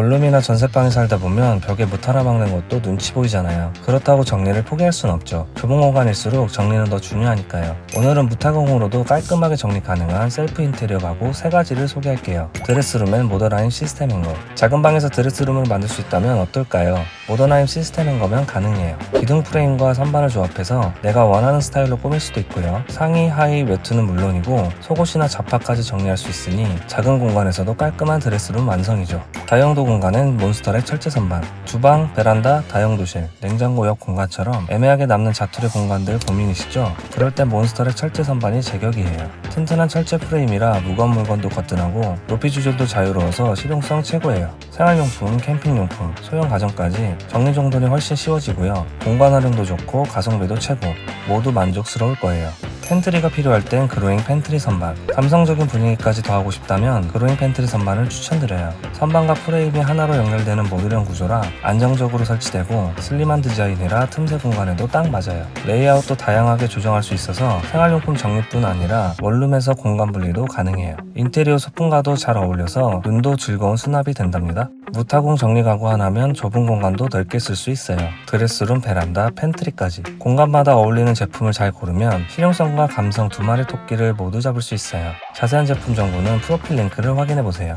원룸이나 전셋방에 살다 보면 벽에 못 하나 박는 것도 눈치 보이잖아요. 그렇다고 정리를 포기할 순 없죠. 좁은 공간일수록 정리는 더 중요하니까요. 오늘은 무타공으로도 깔끔하게 정리 가능한 셀프 인테리어 가구 세 가지를 소개할게요. 드레스룸엔 모더라인 시스템 인 거. 작은 방에서 드레스룸을 만들 수 있다면 어떨까요? 모더라인 시스템 인 거면 가능해요. 기둥 프레임과 선반을 조합해서 내가 원하는 스타일로 꾸밀 수도 있고요. 상의, 하의, 외투는 물론이고 속옷이나 자파까지 정리할 수 있으니 작은 공간에서도 깔끔한 드레스룸 완성이죠. 다용도 공간은 몬스터의 철제 선반, 주방, 베란다, 다용도실, 냉장고 옆 공간처럼 애매하게 남는 자투리 공간들 고민이시죠? 그럴 땐 몬스터의 철제 선반이 제격이에요. 튼튼한 철제 프레임이라 무거운 물건도 거뜬하고 높이 조절도 자유로워서 실용성 최고예요. 생활용품, 캠핑용품, 소형 가정까지 정리정돈이 훨씬 쉬워지고요. 공간 활용도 좋고 가성비도 최고. 모두 만족스러울 거예요. 팬트리가 필요할 땐 그로잉 팬트리 선반. 감성적인 분위기까지 더하고 싶다면 그로잉 팬트리 선반을 추천드려요. 선반과 프레임이 하나로 연결되는 모듈형 구조라 안정적으로 설치되고 슬림한 디자인이라 틈새 공간에도 딱 맞아요. 레이아웃도 다양하게 조정할 수 있어서 생활용품 정리뿐 아니라 원룸에서 공간 분리도 가능해요. 인테리어 소품과도 잘 어울려서 눈도 즐거운 수납이 된답니다. 무타공 정리 가구 하나면 좁은 공간도 넓게 쓸 수 있어요. 드레스룸, 베란다, 팬트리까지 공간마다 어울리는 제품을 잘 고르면 실용성 과 감성 두 마리 토끼를 모두 잡을 수 있어요. 자세한 제품 정보는 프로필 링크를 확인해 보세요.